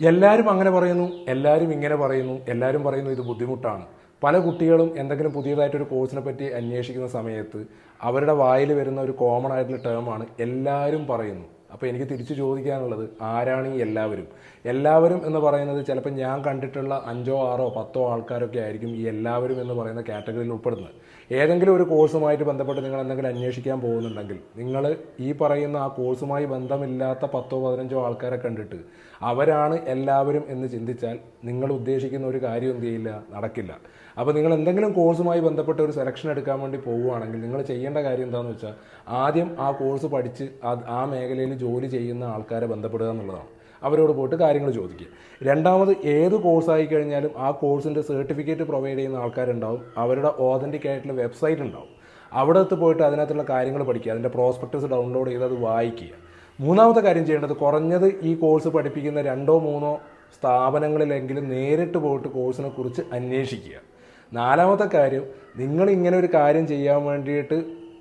എല്ലാവരും അങ്ങനെ പറയുന്നു എല്ലാവരും ഇങ്ങനെ പറയുന്നു എല്ലാവരും പറയുന്നു ഇത് ബുദ്ധിമുട്ടാണ്. പല കുട്ടികളും എന്തെങ്കിലും പുതിയതായിട്ടൊരു കോഴ്സിനെ പറ്റി അന്വേഷിക്കുന്ന സമയത്ത് അവരുടെ വായിൽ വരുന്ന ഒരു കോമൺ ആയിട്ടുള്ള ടേമാണ് എല്ലാവരും പറയുന്നു. അപ്പോൾ എനിക്ക് തിരിച്ചു ചോദിക്കാനുള്ളത് ആരാണ് ഈ എല്ലാവരും? എല്ലാവരും എന്ന് പറയുന്നത് ചിലപ്പോൾ ഞാൻ കണ്ടിട്ടുള്ള അഞ്ചോ ആറോ പത്തോ ആൾക്കാരൊക്കെ ആയിരിക്കും ഈ എല്ലാവരും എന്ന് പറയുന്ന കാറ്റഗറിയിൽ ഉൾപ്പെടുന്നത്. ഏതെങ്കിലും ഒരു കോഴ്സുമായിട്ട് ബന്ധപ്പെട്ട് നിങ്ങൾ എന്തെങ്കിലും അന്വേഷിക്കാൻ പോകുന്നുണ്ടെങ്കിൽ നിങ്ങൾ ഈ പറയുന്ന ആ കോഴ്സുമായി ബന്ധമില്ലാത്ത പത്തോ പതിനഞ്ചോ ആൾക്കാരെ കണ്ടിട്ട് അവരാണ് എല്ലാവരും എന്ന് ചിന്തിച്ചാൽ നിങ്ങൾ ഉദ്ദേശിക്കുന്ന ഒരു കാര്യം എന്ത് ചെയ്യില്ല? നടക്കില്ല. അപ്പോൾ നിങ്ങൾ എന്തെങ്കിലും കോഴ്സുമായി ബന്ധപ്പെട്ട ഒരു സെലക്ഷൻ എടുക്കാൻ വേണ്ടി പോവുകയാണെങ്കിൽ നിങ്ങൾ ചെയ്യേണ്ട കാര്യം എന്താണെന്ന് വെച്ചാൽ ആദ്യം ആ കോഴ്സ് പഠിച്ച് ആ മേഖലയിൽ ജോലി ചെയ്യുന്ന ആൾക്കാരെ ബന്ധപ്പെടുക എന്നുള്ളതാണ്. അവരോട് പോയിട്ട് കാര്യങ്ങൾ ചോദിക്കുക. രണ്ടാമത് ഏത് കോഴ്സ് ആയി കഴിഞ്ഞാലും ആ കോഴ്സിന്റെ സർട്ടിഫിക്കറ്റ് പ്രൊവൈഡ് ചെയ്യുന്ന ആൾക്കാരുണ്ടാവും. അവരുടെ ഓതന്റിക് ആയിട്ടുള്ള വെബ്സൈറ്റ് ഉണ്ടാവും. അവിടെ പോയിട്ട് അതിനകത്തുള്ള കാര്യങ്ങൾ പഠിക്കുക. അതിന്റെ പ്രോസ്പെക്ടസ് ഡൗൺലോഡ് ചെയ്ത് അത് വായിക്കുക. മൂന്നാമത്തെ കാര്യം ചെയ്യേണ്ടത് കുറഞ്ഞത് ഈ കോഴ്സ് പഠിപ്പിക്കുന്ന രണ്ടോ മൂന്നോ സ്ഥാപനങ്ങളിലെങ്കിലും നേരിട്ട് പോയിട്ട് കോഴ്സിനെ കുറിച്ച് അന്വേഷിക്കുക. നാലാമത്തെ കാര്യം നിങ്ങൾ ഇങ്ങനെ ഒരു കാര്യം ചെയ്യാൻ വേണ്ടിയിട്ട്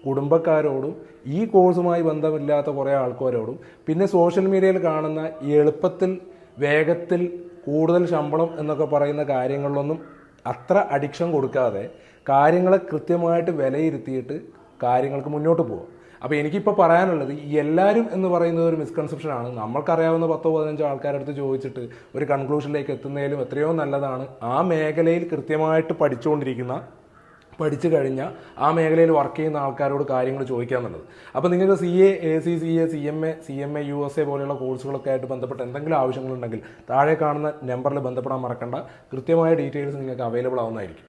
കുടുംബക്കാരോടും ഈ കോഴ്സുമായി ബന്ധമില്ലാത്ത കുറേ ആൾക്കാരോടും പിന്നെ സോഷ്യൽ മീഡിയയിൽ കാണുന്ന എളുപ്പത്തിൽ വേഗത്തിൽ കൂടുതൽ ശമ്പളം എന്നൊക്കെ പറയുന്ന കാര്യങ്ങളിലൊന്നും അത്ര അഡിക്ഷൻ കൊടുക്കാതെ കാര്യങ്ങളെ കൃത്യമായിട്ട് വിലയിരുത്തിയിട്ട് കാര്യങ്ങൾക്ക് മുന്നോട്ട് പോകും അപ്പോൾ എനിക്കിപ്പോൾ പറയാനുള്ളത് എല്ലാവരും എന്ന് പറയുന്നത് ഒരു മിസ്കൺസെപ്ഷൻ ആണ്. നമ്മൾക്കറിയാവുന്ന പത്തോ പതിനഞ്ചോ ആൾക്കാരടുത്ത് ചോദിച്ചിട്ട് ഒരു കൺക്ലൂഷനിലേക്ക് എത്തുന്നതിലും എത്രയോ നല്ലതാണ്. ആ മേഖലയിൽ കൃത്യമായിട്ട് പഠിച്ചുകൊണ്ടിരിക്കുന്ന പഠിച്ചു കഴിഞ്ഞാൽ ആ മേഖലയിൽ വർക്ക് ചെയ്യുന്ന ആൾക്കാരോട് കാര്യങ്ങൾ ചോദിക്കുക എന്നുള്ളത്. അപ്പോൾ നിങ്ങൾക്ക് C A A C C A C M A C M A U S A പോലെയുള്ള കോഴ്സുകളൊക്കെ ആയിട്ട് ബന്ധപ്പെട്ട് എന്തെങ്കിലും ആവശ്യങ്ങളുണ്ടെങ്കിൽ താഴെ കാണുന്ന നമ്പറിൽ ബന്ധപ്പെടാൻ മറക്കണ്ട. കൃത്യമായ ഡീറ്റെയിൽസ് നിങ്ങൾക്ക് അവൈലബിൾ ആവുന്നതായിരിക്കും.